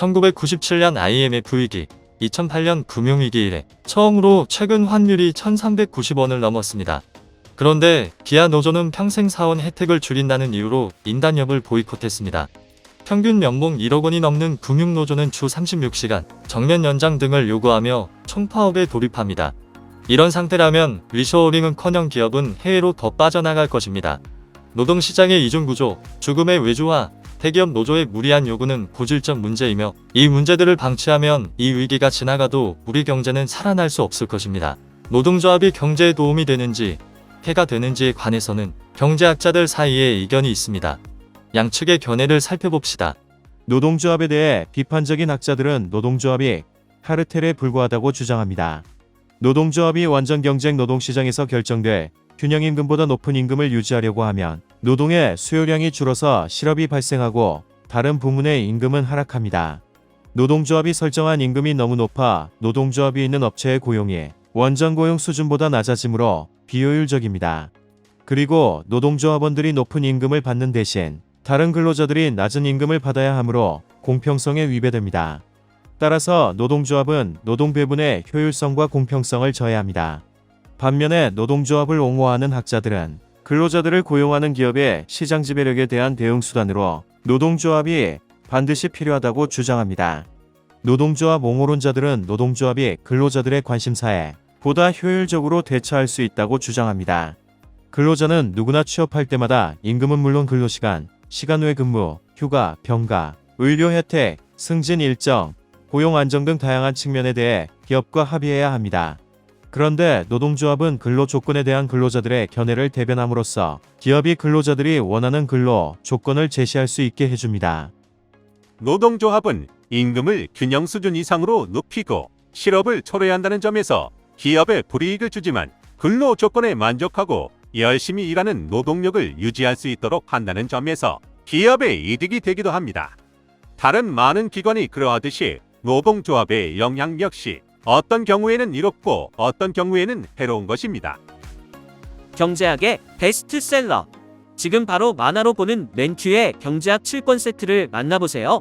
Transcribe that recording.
1997년 IMF 위기, 2008년 금융위기 이래 처음으로 최근 환율이 1390원을 넘었습니다. 그런데 기아 노조는 평생 사원 혜택을 줄인다는 이유로 인단협을 보이콧했습니다. 평균 연봉 1억 원이 넘는 금융노조는 주 36시간, 정년 연장 등을 요구하며 총파업에 돌입합니다. 이런 상태라면 리쇼어링은커녕 기업은 해외로 더 빠져나갈 것입니다. 노동시장의 이중구조, 죽음의 외주화, 대기업 노조의 무리한 요구는 고질적 문제이며 이 문제들을 방치하면 이 위기가 지나가도 우리 경제는 살아날 수 없을 것입니다. 노동조합이 경제에 도움이 되는지 해가 되는지에 관해서는 경제학자들 사이에 이견이 있습니다. 양측의 견해를 살펴봅시다. 노동조합에 대해 비판적인 학자들은 노동조합이 카르텔에 불과하다고 주장합니다. 노동조합이 완전 경쟁 노동시장에서 결정돼 균형임금보다 높은 임금을 유지하려고 하면 노동의 수요량이 줄어서 실업이 발생하고 다른 부문의 임금은 하락합니다. 노동조합이 설정한 임금이 너무 높아 노동조합이 있는 업체의 고용이 원전 고용 수준보다 낮아지므로 비효율적입니다. 그리고 노동조합원들이 높은 임금을 받는 대신 다른 근로자들이 낮은 임금을 받아야 하므로 공평성에 위배됩니다. 따라서 노동조합은 노동 배분의 효율성과 공평성을 저해합니다. 반면에 노동조합을 옹호하는 학자들은 근로자들을 고용하는 기업의 시장 지배력에 대한 대응 수단으로 노동조합이 반드시 필요하다고 주장합니다. 노동조합 옹호론자들은 노동조합이 근로자들의 관심사에 보다 효율적으로 대처할 수 있다고 주장합니다. 근로자는 누구나 취업할 때마다 임금은 물론 근로시간, 시간 외 근무, 휴가, 병가, 의료 혜택, 승진 일정, 고용 안정 등 다양한 측면에 대해 기업과 합의해야 합니다. 그런데 노동조합은 근로 조건에 대한 근로자들의 견해를 대변함으로써 기업이 근로자들이 원하는 근로 조건을 제시할 수 있게 해줍니다. 노동조합은 임금을 균형 수준 이상으로 높이고 실업을 초래한다는 점에서 기업에 불이익을 주지만 근로 조건에 만족하고 열심히 일하는 노동력을 유지할 수 있도록 한다는 점에서 기업의 이득이 되기도 합니다. 다른 많은 기관이 그러하듯이 노동조합의 영향 역시 어떤 경우에는 이롭고 어떤 경우에는 해로운 것입니다. 경제학의 베스트셀러. 지금 바로 만화로 보는 맨큐의 경제학 7권 세트를 만나보세요.